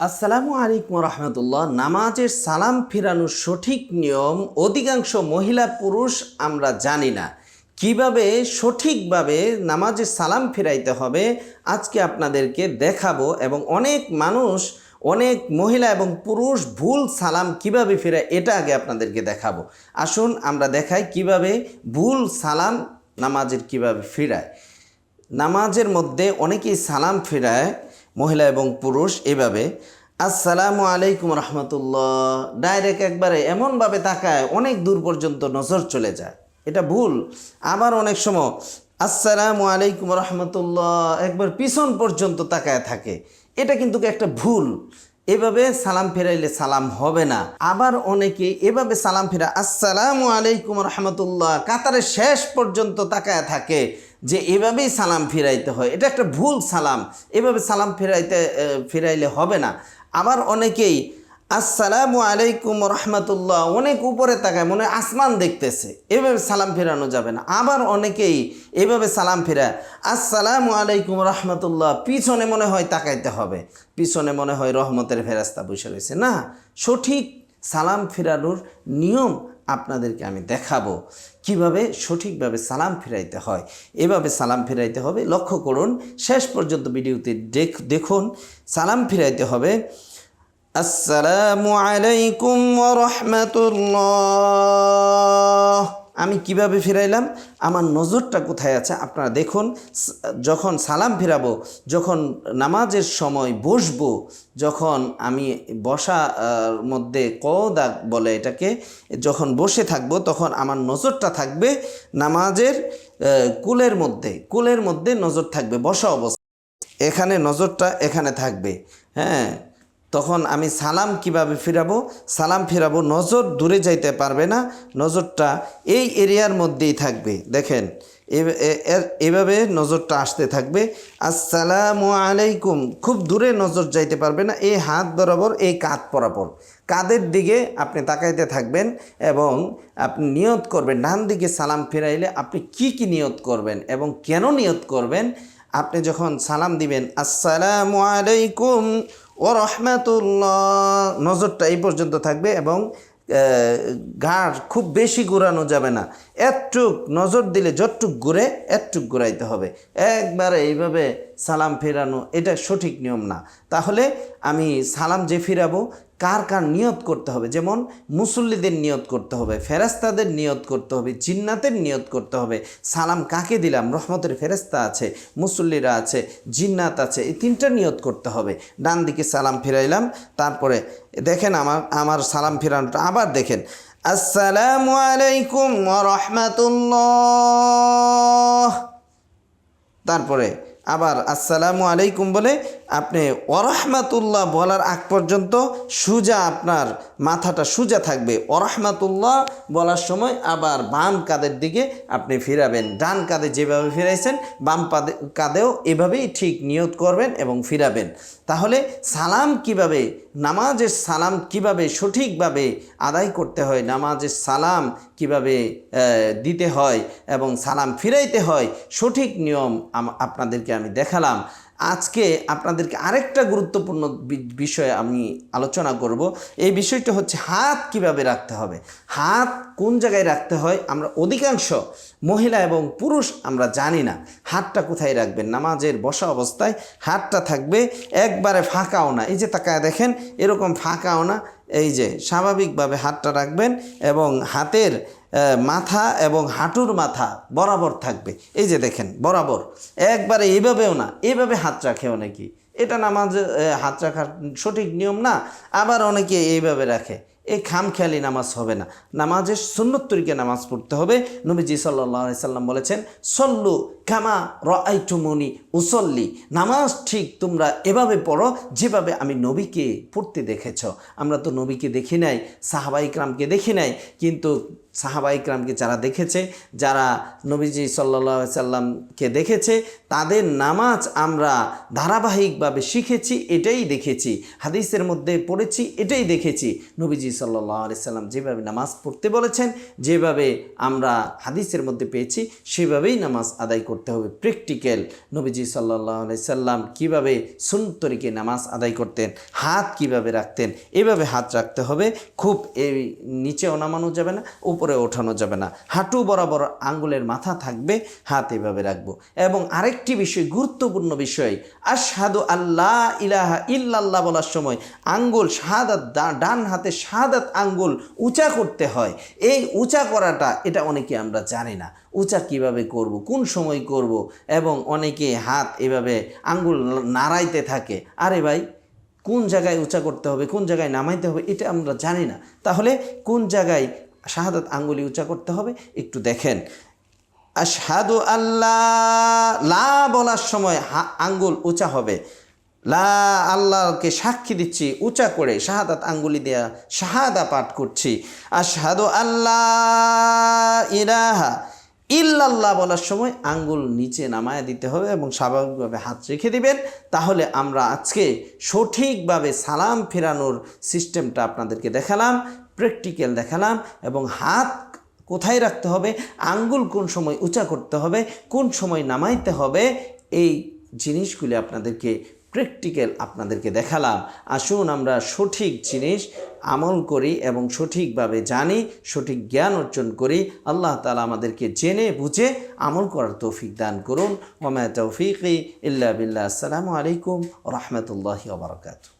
আসসালামু আলাইকুম রহমতুল্লাহ নামাজের সালাম ফিরানোর সঠিক নিয়ম অধিকাংশ মহিলা পুরুষ আমরা জানি না। কীভাবে সঠিকভাবে নামাজের সালাম ফিরাইতে হবে আজকে আপনাদেরকে দেখাবো এবং অনেক মানুষ, অনেক মহিলা এবং পুরুষ ভুল সালাম কীভাবে ফেরায় এটা আগে আপনাদেরকে দেখাবো। আসুন আমরা দেখাই কীভাবে ভুল সালাম নামাজের কীভাবে ফিরায়। নামাজের মধ্যে অনেকেই সালাম ফেরায় মহিলা এবং পুরুষ এভাবে, আসসালামু আলাইকুম রহমতুল্লাহ। ডাইরেক্ট একবারে এমনভাবে তাকায়, অনেক দূর পর্যন্ত নজর চলে যায়। এটা ভুল। আবার অনেক সময়, আসসালামু আলাইকুম রহমতুল্লাহ। একবার পিছন পর্যন্ত তাকায় থাকে। এটা কিন্তু একটা ভুল। এভাবে সালাম ফেরাইলে সালাম হবে না। আবার অনেকে এভাবে সালাম ফেরা, আসসালামু আলাইকুম রহমতুল্লাহ। কাতারের শেষ পর্যন্ত তাকায় থাকে। যে এভাবেই সালাম ফিরাইতে হয়। এটা একটা ভুল সালাম। এভাবে সালাম ফিরাইতে ফিরাইলে হবে না। আবার অনেকেই আসসালামু আলাইকুম রহমতুল্লাহ, অনেক উপরে তাকায় মনে আসমান দেখতেছে। এভাবে সালাম ফেরানো যাবে না। আবার অনেকেই এভাবে সালাম ফেরায়, আসসালামু আলাইকুম রহমতুল্লাহ, পিছনে মনে হয় তাকাইতে হবে। পিছনে মনে হয় রহমতের ফেরাস্তা বসে রয়েছে। না, সঠিক সালাম ফেরানোর নিয়ম আপনাদেরকে আমি দেখাবো। কীভাবে সঠিকভাবে সালাম ফেরাইতে হয়। এভাবে সালাম ফেরাইতে হবে। লক্ষ্য করুন, শেষ পর্যন্ত ভিডিওতে দেখ- দেখুন, সালাম ফেরাইতে হবে। আসসালামু আলাইকুম রহমতুল্লাহ। আমি কীভাবে ফিরাইলাম? আমার নজরটা কোথায় আছে? আপনারা দেখুন যখন সালাম ফিরাবো যখন নামাজের সময় বসবো যখন আমি বসা আহ, মধ্যে কদা বলে এটাকে যখন বসে থাকব তখন আমার নজরটা থাকবে নামাজের কুলের মধ্যে কুলের মধ্যে নজর থাকবে বসা অবস্থা এখানে নজরটা এখানে থাকবে হ্যাঁ? তখন আমি সালাম কীভাবে ফিরাবো? সালাম ফিরাবো, নজর দূরে যাইতে পারবে না। নজরটা এই এরিয়ার মধ্যেই থাকবে। দেখেন এভাবে নজরটা আসতে থাকবে। আসসালামু আলাইকুম, খুব দূরে নজর যাইতে পারবে না। এই হাত বরাবর, এই কাঁধ বরাবর। কাঁধের দিকে আপনি তাকাইতে থাকবেন এবং আপনি নিয়ত করবেন। ডান দিকে সালাম ফিরাইলে আপনি কি কি নিয়ত করবেন এবং কেন নিয়ত করবেন? আপনি যখন সালাম দিবেন, আসসালামু আলাইকুম ও রহমাতুল্লাহ। নজরটা এই পর্যন্ত থাকবে এবং ঘাড় খুব বেশি ঘুরানো যাবে না। একটুক নজর দিলে যতটুক ঘুরে একটুক ঘুরাইতে হবে। একবারে এইভাবে সালাম ফেরানো এটা সঠিক নিয়ম না। তাহলে আমি সালাম যে ফিরাবো কার কার নিয়ত করতে হবে? যেমন মুসল্লিদের নিয়ত করতে হবে ফেরেস্তাদের নিয়ত করতে হবে, জিন্নাতের নিয়ত করতে হবে। সালাম কাকে দিলাম? রহমতের ফেরেস্তা আছে, মুসল্লিরা আছে, জিন্নাত আছে, এই তিনটা নিয়ত করতে হবে। ডান দিকে সালাম ফিরাইলাম, তারপরে দেখেন আমার আমার সালাম ফিরানোটা আবার দেখেন। আসসালামু আলাইকুম রহমতুল্লাহ। তারপরে আবার আসসালামু আলাইকুম বলে আপনি ওরহমাতুল্লাহ বলার আগ পর্যন্ত সুজা আপনার মাথাটা সুজা থাকবে। ওরহমাতুল্লাহ বলার সময় আবার বাম কাদের দিকে আপনি ফিরাবেন। ডান কাঁধে যেভাবে ফিরাইছেন, বাম পাদে কাঁধেও এভাবেই ঠিক নিয়ত করবেন এবং ফিরাবেন। তাহলে সালাম কীভাবে, নামাজের সালাম কীভাবে সঠিকভাবে আদায় করতে হয়, নামাজের সালাম কীভাবে দিতে হয় এবং সালাম ফিরাইতে হয়, সঠিক নিয়ম আপনাদেরকে আমি দেখালাম। আজকে আপনাদেরকে আরেকটা গুরুত্বপূর্ণ বিষয়ে আমি আলোচনা করব। এই বিষয়টা হচ্ছে হাত কীভাবে রাখতে হবে? হাত কোন জায়গায় রাখতে হয়? আমরা অধিকাংশ মহিলা এবং পুরুষ আমরা জানি না। হাতটা কোথায় রাখবেন? নামাজের বসা অবস্থায় হাতটা থাকবে একবারে ফাঁকাও না। এই যে তাকায় দেখেন, এরকম ফাঁকাও না। এই যে স্বাভাবিকভাবে হাতটা রাখবেন এবং হাতের মাথা এবং হাঁটুর মাথা বরাবর থাকবে। এই যে দেখেন, বরাবর। একবারে এইভাবেও না এইভাবে হাত রাখে অনেকেই এটা নামাজ হাত রাখার সঠিক নিয়ম না, আবার অনেকে এইভাবে রাখে। এই খামখেয়ালি নামাজ হবে না। নামাজের সুন্নত তরিকে নামাজ পড়তে হবে। নবীজি সাল্লাহ সাল্লাম বলেছেন, সল্লু কামা রাইটুমনি উসল্লি। নামাজ ঠিক তোমরা এভাবে পড়ো যেভাবে আমি নবীকে পড়তে দেখেছ। আমরা তো নবীকে দেখি নাই সাহাবাইকরামকে দেখি নাই, কিন্তু সাহাবাইকরামকে যারা দেখেছে, যারা নবীজি সাল্লা সাল্লামকে দেখেছে, তাদের নামাজ আমরা ধারাবাহিকভাবে শিখেছি, এটাই দেখেছি। হাদিসের মধ্যে পড়েছি, এটাই দেখেছি। নবীজি সাল্লাহ সাল্লাম যেভাবে নামাজ পড়তে বলেছেন, যেভাবে আমরা হাদিসের মধ্যে পেয়েছি, সেভাবেই নামাজ আদায় করতে হবে। প্র্যাকটিক্যাল নবীজি সাল্লাহ সাল্লাম কীভাবে সুন্তরিকে নামাজ আদায় করতেন, হাত কীভাবে রাখতেন, এভাবে হাত রাখতে হবে। খুব এই নিচেও নামানো যাবে না, উপরে ওঠানো যাবে না। হাঁটু বরাবর আঙ্গুলের মাথা থাকবে, হাত এভাবে রাখব। এবং আরেকটি বিষয়, গুরুত্বপূর্ণ বিষয়, আশহাদু আল্লাহ ইলাহা ইল্লাল্লাহ বলার সময় আঙ্গুল ডা- ডান হাতে শাহাদাত আঙ্গুল উঁচা করতে হয়। এই উঁচা করাটা এটা অনেকে আমরা জানি না। উঁচা কীভাবে করব, কোন সময় করব এবং অনেকে হাত এভাবে আঙ্গুল নাড়াইতে থাকে, আরে ভাই, কোন জায়গায় উঁচা করতে হবে, কোন জায়গায় নামাইতে হবে এটা আমরা জানি না। তাহলে কোন জায়গায় শাহাদাত আঙ্গুলি উঁচা করতে হবে একটু দেখেন। আশহাদু আল্লাহ লা বলার সময় আঙ্গুল উঁচা হবে। লা আল্লাহকে সাক্ষী দিচ্ছি, উঁচা করে শাহাদাত আঙ্গুলি দেয়া শাহাদা পাঠ করছি। আশহাদু আল্লাহ ইলাহা ইল্লাল্লাহ বলার সময় আঙ্গুল নিচে নামায় দিতে হবে এবং স্বাভাবিকভাবে হাত রেখে দিবেন। তাহলে আমরা আজকে সঠিকভাবে সালাম ফেরানোর সিস্টেমটা আপনাদেরকে দেখালাম, প্র্যাকটিক্যাল দেখালাম এবং হাত কোথায় রাখতে হবে, আঙ্গুল কোন সময় উঁচা করতে হবে, কোন সময় নামাইতে হবে, এই জিনিসগুলি আপনাদেরকে প্র্যাকটিক্যাল আপনাদেরকে দেখালাম। আসুন আমরা সঠিক জিনিস আমল করি এবং সঠিকভাবে জানি, সঠিক জ্ঞান অর্জন করি। আল্লাহ তালা আমাদেরকে জেনে বুঝে আমল করার তৌফিক দান করুন। ওমায় তৌফিক ইল্লা বিল্লা আসসালামু আলাইকুম রহমতুল্লাহি ওবরাকাতু